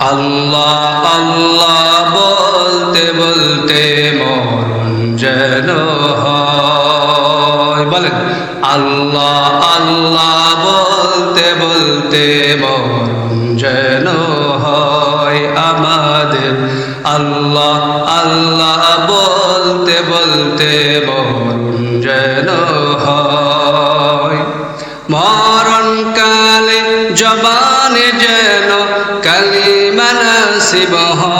আল্লাহ আল্লাহ বলতে বলতে মরণ যেন বলেন, আল্লাহ আল্লাহ বলতে বলতে মরণ যেন আমাদের। আল্লাহ আল্লাহ বলতে বলতে মরণ যেন হয়। মরণ কালে জবানে নাসিব হয়।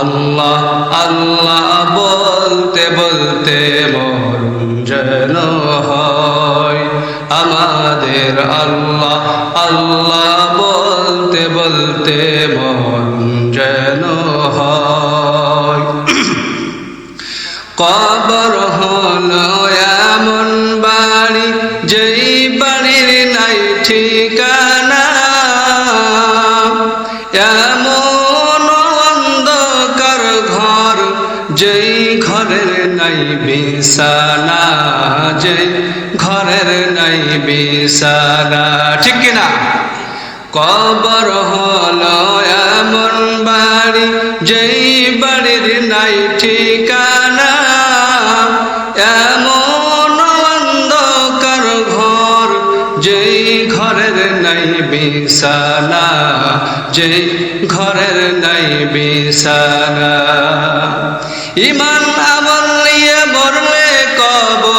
আল্লাহ আল্লাহ বলতে বলতে মরণ যেন হয়। আমাদের আল্লাহ আল্লাহ বলতে বলতে মরণ যেন হয়। কবর হলো এমন বাড়ি, যেই বাড়ির নাই ঠিকানা যেই ঘরের নাই বিছানা যেই ঘরের নাই বিছানা ঠিক কিনা? কবর হলো বিছানা যে ঘরের নাই বিছানা। ইমান আমল নিয়ে মরলে কবর,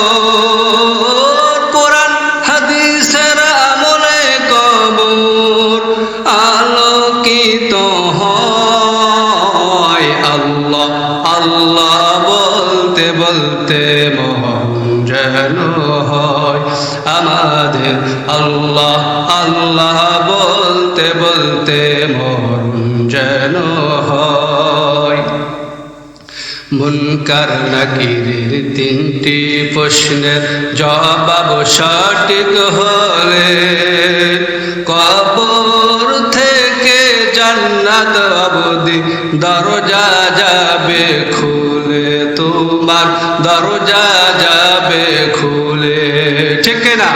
কোরআন হাদিসের আমলে কবর, আলোকিত হয় আল্লাহ। আল্লাহ বলতে বলতে মন যেন হয়। আমাদের আল্লাহ আল্লাহ বলতে বলতে মন যেন মুনকার নাকিরের তিনটি প্রশ্নের জবাব সঠিক হলে কবর থেকে জান্নাত অবধি দরজা যাবে খুলে তোমার দরজা যাবে খুলে। ঠিক না?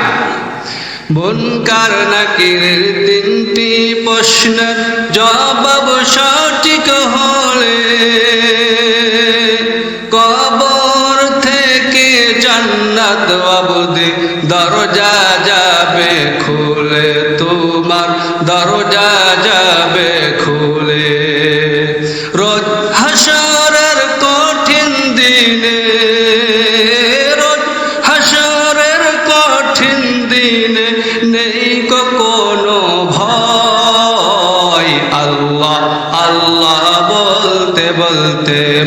মুনকার নাকিরের তিনটি প্রশ্নের জবাব সঠিক হলে কবর থেকে জান্নাত অবধি দরজা যাবে খুলে। তোমার দরজা যাবে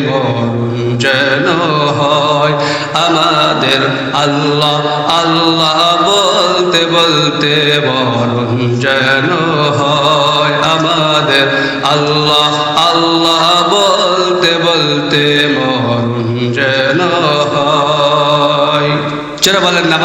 মরণ যেন হয়। আমাদের আল্লাহ আল্লাহ বলতে বলতে মরণ যেন হয়। আমাদের আল্লাহ আল্লাহ বলতে বলতে মরণ যেন হয়। চলো বলেন না